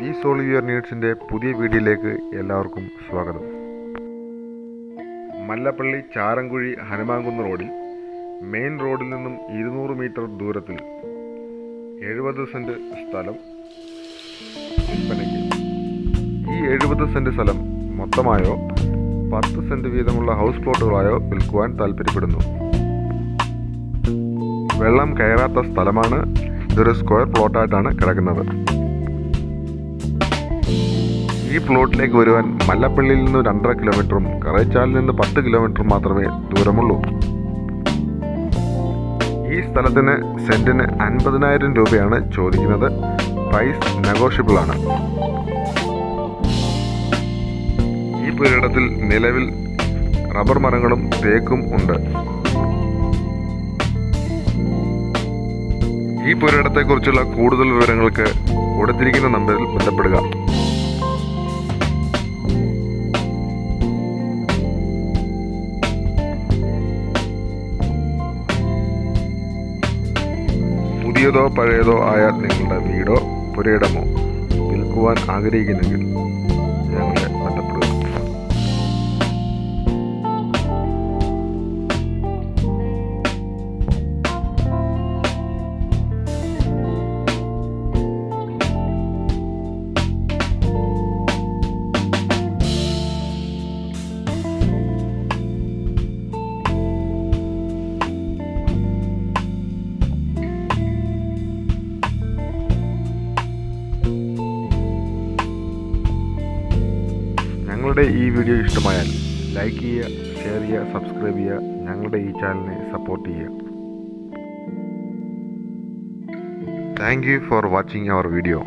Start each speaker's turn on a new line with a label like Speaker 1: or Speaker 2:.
Speaker 1: V സോളിയർ നീഡ്സിന്റെ പുതിയ വീഡിയോയിലേക്ക് എല്ലാവർക്കും സ്വാഗതം. മല്ലപ്പള്ളി ചാരങ്കുഴി ഹനുമാൻകുന്ന് റോഡിൽ മെയിൻ റോഡിൽ നിന്നും ഇരുന്നൂറ് മീറ്റർ ദൂരത്തിൽ എഴുപത് സെന്റ് സ്ഥലം വിൽപ്പനയ്ക്ക്. ഈ എഴുപത് സെന്റ് സ്ഥലം മൊത്തമായോ പത്ത് സെന്റ് വീതമുള്ള ഹൗസ് പ്ലോട്ടുകളായോ വിൽക്കുവാൻ താല്പര്യപ്പെടുന്നു. വെള്ളം കയറാത്ത സ്ഥലമാണ്. ഇതൊരു സ്ക്വയർ പ്ലോട്ടായിട്ടാണ് കിടക്കുന്നത്. ഈ പ്ലോട്ടിലേക്ക് വരുവാൻ മല്ലപ്പള്ളിയിൽ നിന്ന് രണ്ടര കിലോമീറ്ററും കറേച്ചാലിൽ നിന്ന് പത്ത് കിലോമീറ്റർ മാത്രമേ ദൂരമുള്ളൂ. ഈ സ്ഥലത്തിന് സെന്റിന് അൻപതിനായിരം രൂപയാണ് ചോദിക്കുന്നത്. പ്രൈസ് നെഗോഷ്യബിൾ ആണ്. ഈ പുരയിടത്തിൽ നിലവിൽ റബ്ബർ മരങ്ങളും തേക്കും ഉണ്ട്. ഈ പുരയിടത്തെക്കുറിച്ചുള്ള കൂടുതൽ വിവരങ്ങൾക്ക് കൊടുത്തിരിക്കുന്ന നമ്പറിൽ ബന്ധപ്പെടുക. പുതിയതോ പഴയതോ ആയ നിങ്ങളുടെ വീടോ പുരയിടമോ വിൽക്കുവാൻ ആഗ്രഹിക്കുന്നെങ്കിൽ ഞങ്ങളുടെ ഈ വീഡിയോ ഇഷ്ടമായാൽ ലൈക്ക് ചെയ്യുക ഷെയർ ചെയ്യുക സബ്സ്ക്രൈബ് ചെയ്യുക ഞങ്ങളുടെ ഈ ചാനലിനെ സപ്പോർട്ട് ചെയ്യുക. Thank you for watching our video